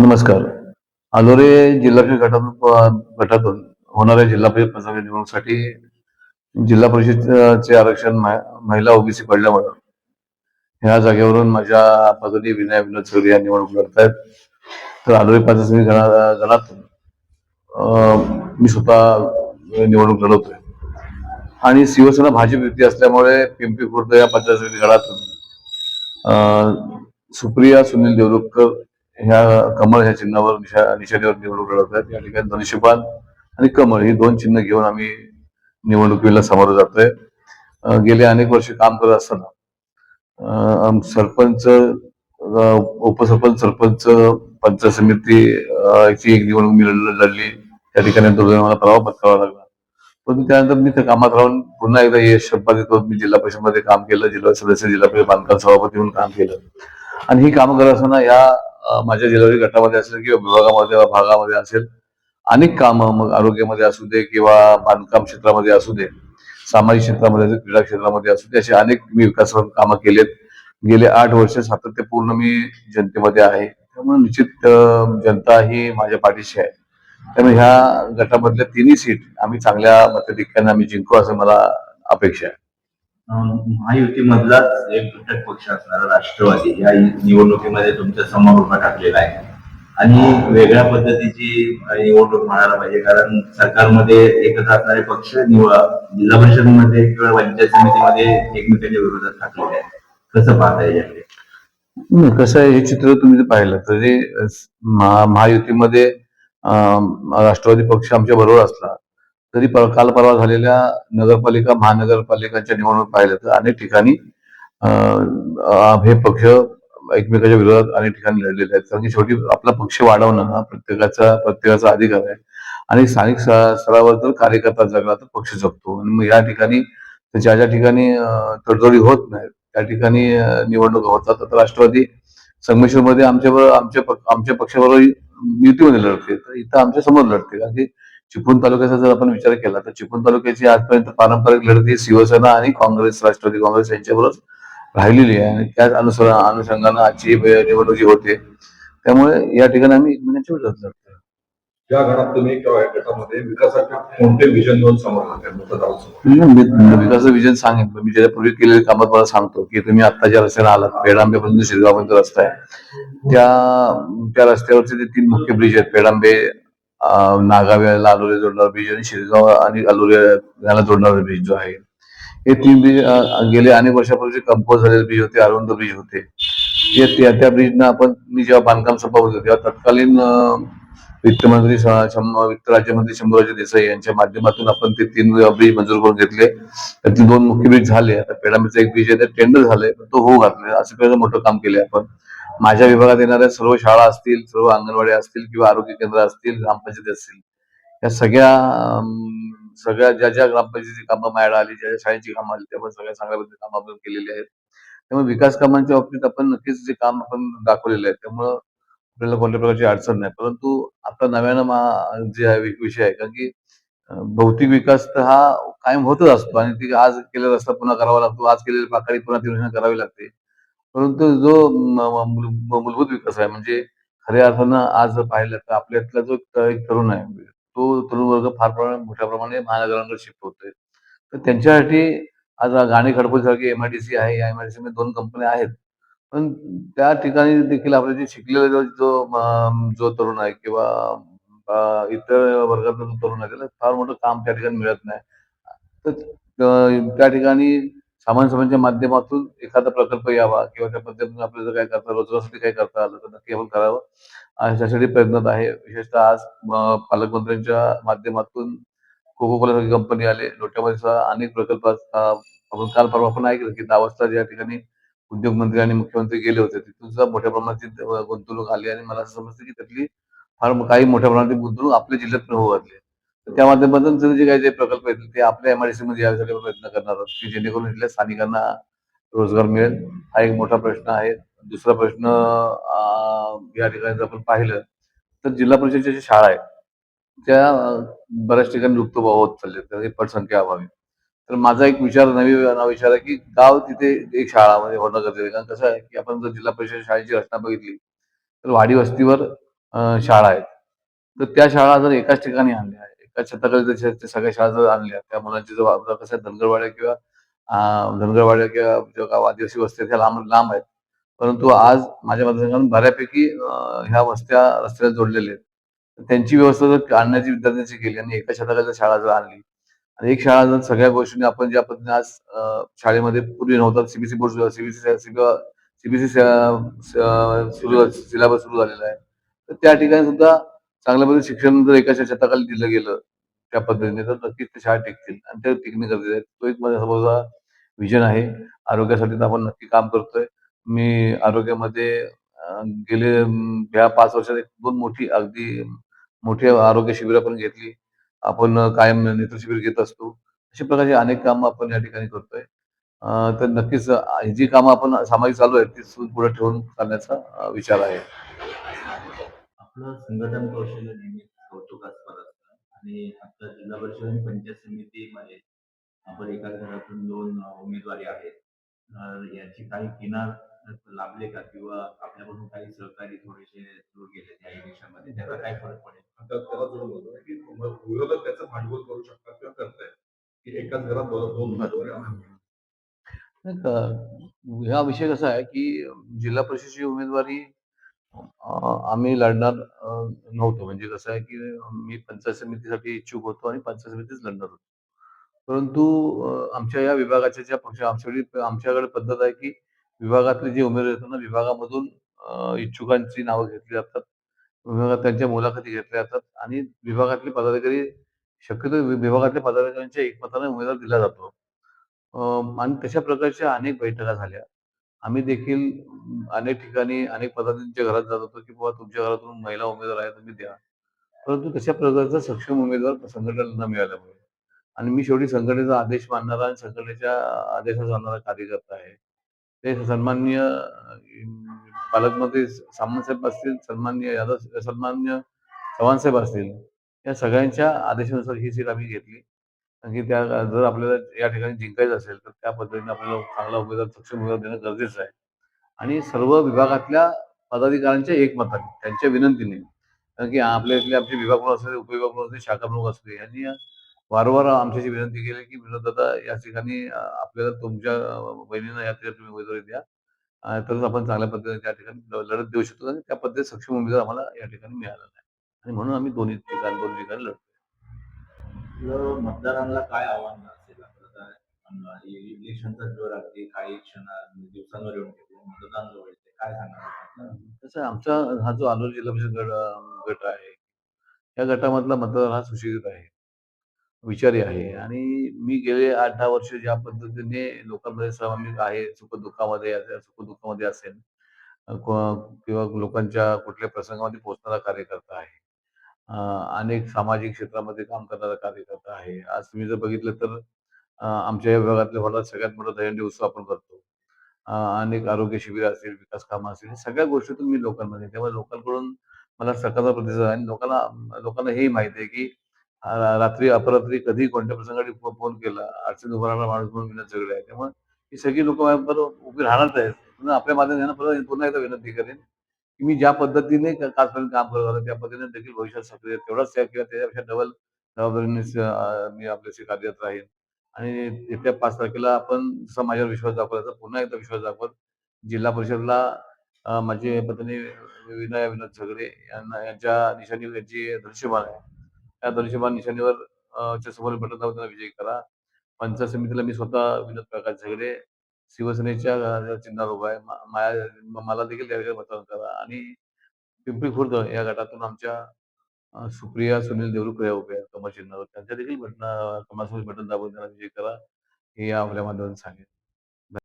नमस्कार. अलोरे जिल्हा परिषद गटातून गटातून होणाऱ्या जिल्हा परिषद पंचायत निवडणुकीसाठी जिल्हा परिषदचे आरक्षण महि- महिला ओबीसी पडल्यामुळे ह्या जागेवरून माझ्या पद्धती विनय विनोद चौधरी या निवडणूक लढतायत. तर अलोरे पंचायत गणातून मी स्वतः निवडणूक लढवतोय. आणि शिवसेना भाजप युती असल्यामुळे पिंपरी खुर्द या पंचायत समिती गणातून सुप्रिया सुनील देवरुखकर ह्या कमळ ह्या चिन्हावर निशा निशाणीवर निवडणूक लढवत आहेत. या ठिकाणी धनुष्यबाण आणि कमळ ही दोन चिन्ह घेऊन आम्ही निवडणुकीला सामोरं जातोय. गेले अनेक वर्ष काम करत असताना सरपंच उपसरपंच सरपंच पंचायत समिती ची एक निवडणूक मी लढली. त्या ठिकाणी दुर्दैवाने मला प्रभाव पत्करावा लागला. परंतु त्यानंतर मी त्या कामात राहून पुन्हा एकदा यश संपादित होत मी जिल्हा परिषदमध्ये काम केलं. जिल्हा सदस्य जिल्हा परिषद बांधकाम सभापती म्हणून काम केलं. आणि ही कामं करत असताना या माझ्या जिल्हा गटामध्ये असेल किंवा विभागामध्ये भागामध्ये असेल अनेक कामं मग आरोग्यामध्ये असू दे किंवा बांधकाम क्षेत्रामध्ये असू दे सामाजिक क्षेत्रामध्ये क्रीडा क्षेत्रामध्ये असू दे असे अनेक मी विकास कामं केलेत. गेले आठ वर्ष सातत्यपूर्ण मी जनतेमध्ये आहे. त्यामुळे निश्चित जनता ही माझ्या पाठीशी आहे. त्यामुळे ह्या गटामधल्या तिन्ही सीट आम्ही चांगल्या मताधिक्याने आम्ही जिंकू असं मला अपेक्षा आहे. महायुतीमधलाच एक घटक पक्ष असणारा राष्ट्रवादी या निवडणुकीमध्ये तुमच्यासमोर उभा टाकलेला आहे. आणि वेगळ्या पद्धतीची निवडणूक म्हणायला पाहिजे कारण सरकारमध्ये एकत्र असणारे पक्ष जिल्हा परिषदमध्ये किंवा पंचायत समितीमध्ये एकमेकांच्या विरोधात टाकलेले आहेत. कसं पाहता याच्याकडे कसं आहे हे चित्र तुम्ही पाहिलं तरी महायुतीमध्ये राष्ट्रवादी पक्ष आमच्या बरोबर असला तरी काल परवा झालेल्या नगरपालिका महानगरपालिकांच्या निवडणूक पाहिलं तर अनेक ठिकाणी हे पक्ष एकमेकाच्या विरोधात अनेक ठिकाणी लढलेले आहेत. कारण की शेवटी आपला पक्ष वाढवणं हा प्रत्येकाचा प्रत्येकाचा अधिकार आहे. आणि स्थानिक स्तरावर जर कार्यकर्ता जगला तर पक्ष जगतो. आणि मग या ठिकाणी ज्या ज्या ठिकाणी तडजोडी होत नाहीत त्या ठिकाणी निवडणूक होतात. तर राष्ट्रवादी संगमेश्वरमध्ये आमच्या आमच्या आमच्या पक्षाबरोबर युतीमध्ये लढते. तर इथं आमच्यासमोर लढते. कारण की चिपळूण तालुक्याचा जर आपण विचार केला तर चिपळूण तालुक्याची आजपर्यंत पारंपरिक लढत शिवसेना आणि काँग्रेस राष्ट्रवादी काँग्रेस यांच्याबरोबर राहिलेली आहे. आणि त्याच अनुसर अनुषंगानं आजची निवडणूक जी होते त्यामुळे या ठिकाणी आम्ही एकमेकांच्या विरोधात लढतो या तुम्ही गटामध्ये विकासाचे कोणते विजन घेऊन समोर विकासाचं विजन सांगितलं मी ज्यापूर्वी केलेल्या कामात मला सांगतो की तुम्ही आता ज्या रस्त्याने आलात पेडांबेपासून शिरगावपर्यंत रस्ता आहे. त्या त्या रस्त्यावरचे जे तीन मुख्य ब्रिज आहेत पेडांबे नागाव्याला आलोरे जोडणारा ब्रिज आणि शिरगाव आणि आलोरे याला जोडणारा ब्रिज जो आहे. हे तीन ब्रिज गेले अनेक वर्षापूर्वी कंपोज झालेले ब्रिज होते अरुंद ब्रिज होते. त्या त्या ब्रिजना आपण मी जेव्हा बांधकाम सभा होतो तेव्हा तत्कालीन वित्तमंत्री वित्त राज्यमंत्री शंभूराजे देसाई यांच्या माध्यमातून आपण ते तीन ब्रिज मंजूर करून घेतले. त्यातले दोन मुख्य ब्रिज झाले. आता पेडामेचा एक ब्रिज आहे ते टेंडर झाले तो होऊ घातले असं पहिलं मोठं काम केले आपण. माझ्या विभागात येणाऱ्या सर्व शाळा असतील सर्व अंगणवाडी असतील किंवा आरोग्य केंद्र असतील ग्रामपंचायती असतील या सगळ्या सगळ्या ज्या ज्या ग्रामपंचायतीची कामं माझ्याकडे आली ज्या ज्या शाळेची कामं आली त्या पण सगळ्या चांगल्या पद्धतीने कामं आपण केलेली आहेत. त्यामुळे विकास कामांच्या बाबतीत आपण नक्कीच जे काम आपण दाखवलेलं आहे त्यामुळं आपल्याला कोणत्या प्रकारची अडचण नाही. परंतु आता नव्यानं मा- जे आहे विषय आहे कारण की भौतिक विकास तर हा कायम होतच असतो आणि ती आज केलेला रस्ता पुन्हा करावा लागतो आज केलेली पाकळी पुन्हा ती करावी लागते. परंतु जो मूलभूत विकास आहे म्हणजे खऱ्या अर्थानं आज जर पाहिलं तर आपल्यातला जो एक तरुण आहे तो तरुण वर्ग फार प्रमाणात मोठ्या प्रमाणे महानगरांकडे शिफ्ट होतोय. तर त्यांच्यासाठी आज गाणी खडपूसारखी एमआयडीसी आहे या एमआयडीसी मध्ये दोन कंपन्या आहेत. पण त्या ठिकाणी देखील आपले जे शिकलेला जो जो तरुण आहे किंवा इतर वर्गातला जो तरुण आहे त्याला फार मोठं काम त्या ठिकाणी मिळत नाही. तर त्या ठिकाणी सामान्य सभांच्या माध्यमातून एखादा प्रकल्प यावा किंवा त्या पद्धतीने आपल्याला काय करता रोजगारासाठी काय करता आलं तर नक्की आपण करावं. आणि त्यासाठी प्रयत्नात आहे. विशेषतः आज पालकमंत्र्यांच्या माध्यमातून कोको कोला कंपनी आले. लोट्यामध्ये अनेक प्रकल्प आपण काल परवा पण ऐकलं की दहा वाजता या ठिकाणी उद्योग मंत्री आणि मुख्यमंत्री गेले होते तिथून सुद्धा मोठ्या प्रमाणात गुंतवणूक आली. आणि मला असं समजतं की त्यातली फार काही मोठ्या प्रमाणात गुंतवणूक आपल्या जिल्ह्यात होऊ लागली तर त्या माध्यमातून जे काही जे प्रकल्प येतील ते आपल्या एमआयडीसी मध्ये यासाठी प्रयत्न करणार आहोत. की जेणेकरून इथल्या स्थानिकांना रोजगार मिळेल. हा एक मोठा प्रश्न आहे. दुसरा प्रश्न या ठिकाणी जर आपण पाहिलं तर जिल्हा परिषदेच्या ज्या शाळा आहेत त्या बऱ्याच ठिकाणी लुप्त होत चालले कारण पटसंख्या अभावी. तर माझा एक विचार नवी विचार आहे की गाव तिथे एक शाळा म्हणजे होणं गरजेचं आहे. कारण कसं आहे की आपण जर जिल्हा परिषद शाळेची रचना बघितली तर वाडी वस्तीवर शाळा आहेत. तर त्या शाळा जर एकाच ठिकाणी आणल्या एकाच छताखाली त्या- सगळ्या शाळा जर आणल्या. त्या मुलांची जर कसं धनगरवाड्या किंवा धनगरवाड्या किंवा जो गाव आदिवासी वस्त्या त्या लांब लांब आहेत. परंतु आज माझ्या मतदारसंघात बऱ्यापैकी ह्या वस्त्या रस्त्याला जोडलेल्या आहेत. त्यांची व्यवस्था जर आणण्याची विद्यार्थ्यांची केली आणि एका शतकाच्या शाळा जर आणली आणि एक शाळा जर सगळ्या गोष्टींनी आपण ज्या पद्धतीने आज शाळेमध्ये पूर्वी नव्हतं सीबीसी बोर्ड सीबीसी सीबीसी सुरू सिलेबस सुरू झालेला आहे. तर त्या ठिकाणी सुद्धा चांगल्या पद्धतीने शिक्षण जर एकाच्या छताखाली दिलं गेलं त्या पद्धतीने तर नक्कीच ते शाळा टिकतील. आणि ते टिकणे गरजेचं आहे. तो एक माझा समोरचा विजन आहे. आरोग्यासाठी तर आपण नक्की काम करतोय. मी आरोग्यामध्ये गेले ह्या पाच वर्षात एक दोन मोठी अगदी मोठी आरोग्य शिबिरं पण घेतली. आपण कायम नेत्र शिबिर घेत असतो. अशा प्रकारची अनेक कामं आपण या ठिकाणी करतोय. तर नक्कीच जी कामं आपण सामाजिक चालू आहेत ती पुढे ठेवून करण्याचा विचार आहे. आपलं संघटन कौशल्य नेहमी कौतुकास्पद असतं. आणि आता जिल्हा परिषद आणि पंचायत समितीमध्ये आपण एका घरातून दोन उमेदवारी आहेत. याची काही किनार लाभले का? किंवा आपल्याकडून काही सहकारी थोडेसे दूर गेले त्या इलेक्शनमध्ये त्याचा काय फरक पडेल? आता त्याला जोड होतो की विरोधक त्याचं भांडवल करू शकतात किंवा करतायत की एकाच घरात दोन दोन उमेदवारी आहेत. नाही का, हा विषय कसा आहे की जिल्हा परिषदेची उमेदवारी आम्ही लढणार नव्हतो. म्हणजे कसं आहे की मी पंचायत समितीसाठी इच्छुक होतो आणि पंचायत समितीच लढणार होतो. परंतु आमच्या या विभागाच्या ज्या पक्ष आमच्याकडे आमच्याकडे पद्धत आहे की विभागातले जे उमेदवार येतात ना विभागामधून इच्छुकांची नावं घेतली जातात. विभागात त्यांच्या मुलाखती घेतल्या जातात आणि विभागातले पदाधिकारी शक्यतो वि- विभागातल्या पदाधिकाऱ्यांच्या एकमताने उमेदवार दिला जातो. आणि तशा प्रकारच्या अनेक बैठका झाल्या. आम्ही देखील अनेक ठिकाणी अनेक पदाधिकाऱ्यांच्या घरात जात होतो की बाबा तुमच्या घरातून महिला उमेदवार आहे तुम्ही द्या. परंतु तशा प्रकारचा सक्षम उमेदवार संघटनेला मिळाल्यामुळे आणि मी शेवटी संघटनेचा आदेश मानणारा आणि संघटनेच्या आदेशाचा जाणारा कार्यकर्ता आहे. ते सन्माननीय पालकमंत्री सामंतसाहेब असतील सन्माननीय यादव सन्माननीय चव्हाणसाहेब असतील या सगळ्यांच्या आदेशानुसार ही सीट आम्ही घेतली. की त्या जर आपल्याला या ठिकाणी जिंकायचं असेल तर त्या पद्धतीने आपल्याला चांगला उमेदवार सक्षम उमेदवार देणं गरजेचं आहे. आणि सर्व विभागातल्या पदाधिकाऱ्यांच्या एकमताने त्यांच्या विनंतीने कारण की आपल्या इथले आमचे विभाग प्रमुख असले उपविभाग प्रमुख असले शाखा प्रमुख असले यांनी वारंवार आमच्याशी विनंती केली की विनोद दादा या ठिकाणी आपल्याला तुमच्या बहिणींना या ठिकाणी तुम्ही उमेदवारी द्या. तरच आपण चांगल्या पद्धतीने त्या ठिकाणी लढत देऊ शकतो आणि त्या पद्धतीने सक्षम उमेदवार आम्हाला या ठिकाणी मिळाला नाही आणि म्हणून आम्ही दोन्ही ठिकाणी दोन्ही ठिकाणी लढतो. आपलं मतदारांना काय आव्हान असेल इलेक्शनचा जोर अगदी काही क्षण म्हणजे दिवसांवर येऊन मतदान जवळ काय सांगणार आमचा हा जो आलोर जिल्हा परिषद गट गट आहे या गटामधला मतदार हा सुशिक्षित आहे विचारी आहे. आणि मी गेले आठ दहा वर्ष ज्या पद्धतीने लोकांमध्ये सहभागी आहे सुख दुःखामध्ये असेल किंवा लोकांच्या कुठल्या प्रसंगामध्ये पोहोचणारा कार्यकर्ता आहे. अनेक सामाजिक क्षेत्रामध्ये काम करणारा कार्यकर्ता आहे. आज तुम्ही जर बघितलं तर आमच्या या विभागातल्या होणार सगळ्यात मोठा दहीहंडी उत्सव आपण करतो. अनेक आरोग्य शिबिर असेल विकास कामं असतील सगळ्या गोष्टीतून मी लोकांमध्ये तेव्हा लोकांकडून मला सकाळचा प्रतिसाद आणि लोकांना लोकांना हेही माहिती आहे की रात्री अपरात्री कधी कोणत्या प्रसंगाने फोन केला अडचण उभा राहणार माणूस म्हणून विनंती सगळे आहे. त्यामुळे ही सगळी लोक माझ्याबरोबर उभी राहणारच आहेत. म्हणून आपल्या माध्यमाने पुन्हा एकदा विनंती करेन की मी ज्या पद्धतीने क- काम करत आलो त्या पद्धतीने देखील भविष्यात सक्रिय तेवढाच किंवा त्याच्यापेक्षा डबल जबाबदारीने मी आपल्याशी कार्यरत राहील आणि येत्या पाच तारखेला आपण जसा माझ्यावर विश्वास दाखवायचा पुन्हा एकदा विश्वास दाखवत जिल्हा परिषदला माझे पत्नी विनय विनोद झगडे यांना यांच्या निशाणीवर यांची दृश्यमान आहे. त्या दृश्यमान निशाणीवर च्या समोर बटन दाबून त्यांना विजयी करा. पंचायत समितीला मी स्वतः विनोद प्रकाश झगडे शिवसेनेच्या चिन्हा चिन्हावर उभा आहे. माया मला देखील त्या ठिकाणी मतदान करा. आणि पिंपरी खुर्द या गटातून आमच्या सुप्रिया सुनील देवरुख या उभ्या आहेत. कमळ चिन्हावर त्यांच्या देखील भेटणं कमळासमोर भेटून दाबून त्यांना विजय करा हे या आपल्या माध्यमातून सांगेल